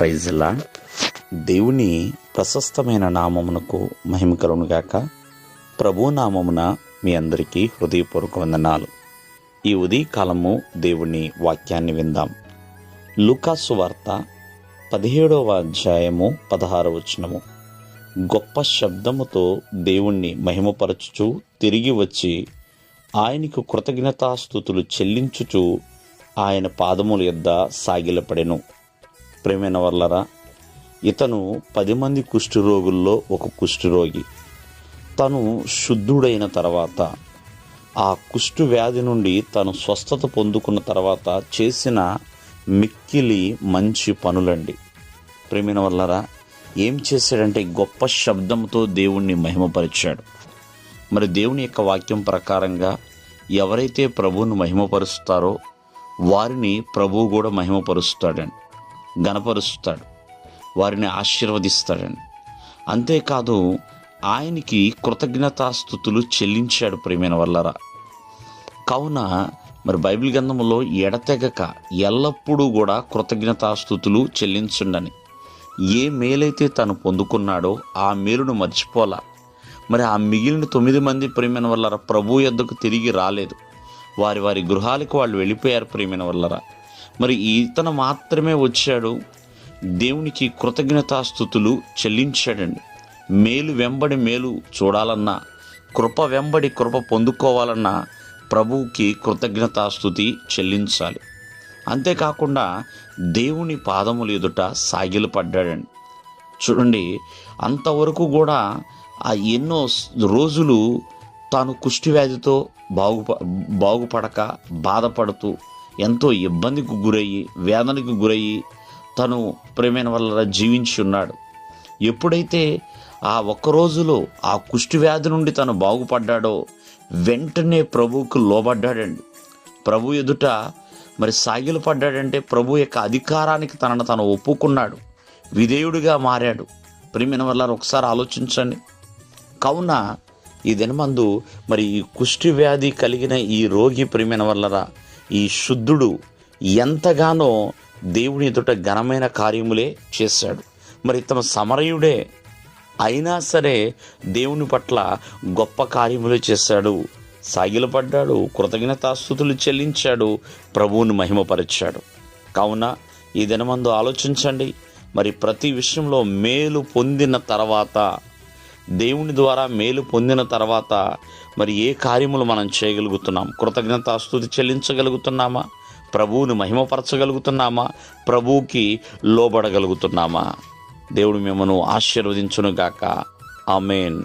ప్రైజ్లా దేవుని ప్రశస్తమైన నామమునకు మహిమ కలుగునుగాక ప్రభు నామమున మీ అందరికీ హృదయపూర్వక వందనాలు. ఈ ఉదయకాలము దేవుని వాక్యాన్ని విందాం. లుకాసు వార్త పదిహేడవ అధ్యాయము పదహారవ వచనము. గొప్ప శబ్దముతో దేవుణ్ణి మహిమపరచుచు తిరిగి వచ్చి ఆయనకు కృతజ్ఞతాస్థుతులు చెల్లించుచు ఆయన పాదముల యొద్ద సాగిలపడెను. ప్రేమైన వల్లరా ఇతను పది మంది కుష్ఠరోగుల్లో ఒక కుష్ఠరోగి. తను శుద్ధుడైన తర్వాత ఆ కుష్ఠు వ్యాధి నుండి తను స్వస్థత పొందుకున్న తర్వాత చేసిన మిక్కిలి మంచి పనులండి. ప్రేమైన వల్లరా ఏం చేశాడంటే గొప్ప శబ్దంతో దేవుణ్ణి మహిమపరిచాడు. మరి దేవుని యొక్క వాక్యం ప్రకారంగా ఎవరైతే ప్రభువును మహిమపరుస్తారో వారిని ప్రభువు కూడా మహిమపరుస్తాడండి. గణపరుస్తాడు వారిని ఆశీర్వదిస్తాడని. అంతేకాదు ఆయనకి కృతజ్ఞతాస్థుతులు చెల్లించాడు ప్రేమైన వల్లరా. కావున మరి బైబిల్ గ్రంథంలో ఎడతెగక ఎల్లప్పుడూ కూడా కృతజ్ఞతాస్థుతులు చెల్లించుండని. ఏ మేలైతే తను పొందుకున్నాడో ఆ మేలును మర్చిపోలా. మరి ఆ మిగిలిన తొమ్మిది మంది ప్రేమైన వల్లరా ప్రభు యొద్దకు తిరిగి రాలేదు. వారి వారి గృహాలకు వాళ్ళు వెళ్ళిపోయారు ప్రేమైన వల్లరా. మరి ఇతను మాత్రమే వచ్చాడు. దేవునికి కృతజ్ఞతాస్థుతులు చెల్లించాడండి. మేలు వెంబడి మేలు చూడాలన్నా కృప వెంబడి కృప పొందుకోవాలన్నా ప్రభువుకి కృతజ్ఞతాస్థుతి చెల్లించాలి. అంతేకాకుండా దేవుని పాదములు ఎదుట సాగిలు పడ్డాడండి. చూడండి అంతవరకు కూడా ఆ ఎన్నో రోజులు తాను కుష్టివ్యాధితో బాగుప బాగుపడక బాధపడుతూ ఎంతో ఇబ్బందికి గురయ్యి వేదనకు గురయ్యి తను ప్రేమైన వల్ల జీవించి ఉన్నాడు. ఎప్పుడైతే ఆ ఒక్క రోజులో ఆ కుష్టివ్యాధి నుండి తను బాగుపడ్డాడో వెంటనే ప్రభువుకు లోబడ్డాడండి. ప్రభు ఎదుట మరి సాగిలు పడ్డాడంటే ప్రభు యొక్క అధికారానికి తనను తను ఒప్పుకున్నాడు. విధేయుడిగా మారాడు. ప్రేమైన వల్ల ఒకసారి ఆలోచించండి. కావున ఈ దినమందు మరి ఈ కుష్టి వ్యాధి కలిగిన ఈ రోగి ప్రేమైన వల్లరా ఈ శుద్ధుడు ఎంతగానో దేవుని ఎదుట ఘనమైన కార్యములే చేశాడు. మరి తమ సమరయుడే అయినా సరే దేవుని పట్ల గొప్ప కార్యములు చేశాడు. సాగిలపడ్డాడు కృతజ్ఞతాస్థుతులు చెల్లించాడు ప్రభువుని మహిమపరిచాడు. కావున ఈ దినమందు ఆలోచించండి. మరి ప్రతి విషయంలో మేలు పొందిన తర్వాత దేవుని ద్వారా మేలు పొందిన తర్వాత మరి ఏ కార్యములు మనం చేయగలుగుతున్నాం? కృతజ్ఞతాస్థుతి చెల్లించగలుగుతున్నామా? ప్రభువుని మహిమపరచగలుగుతున్నామా? ప్రభువుకి లోబడగలుగుతున్నామా? దేవుడు మిమ్మను ఆశీర్వదించునుగాక. ఆమెన్.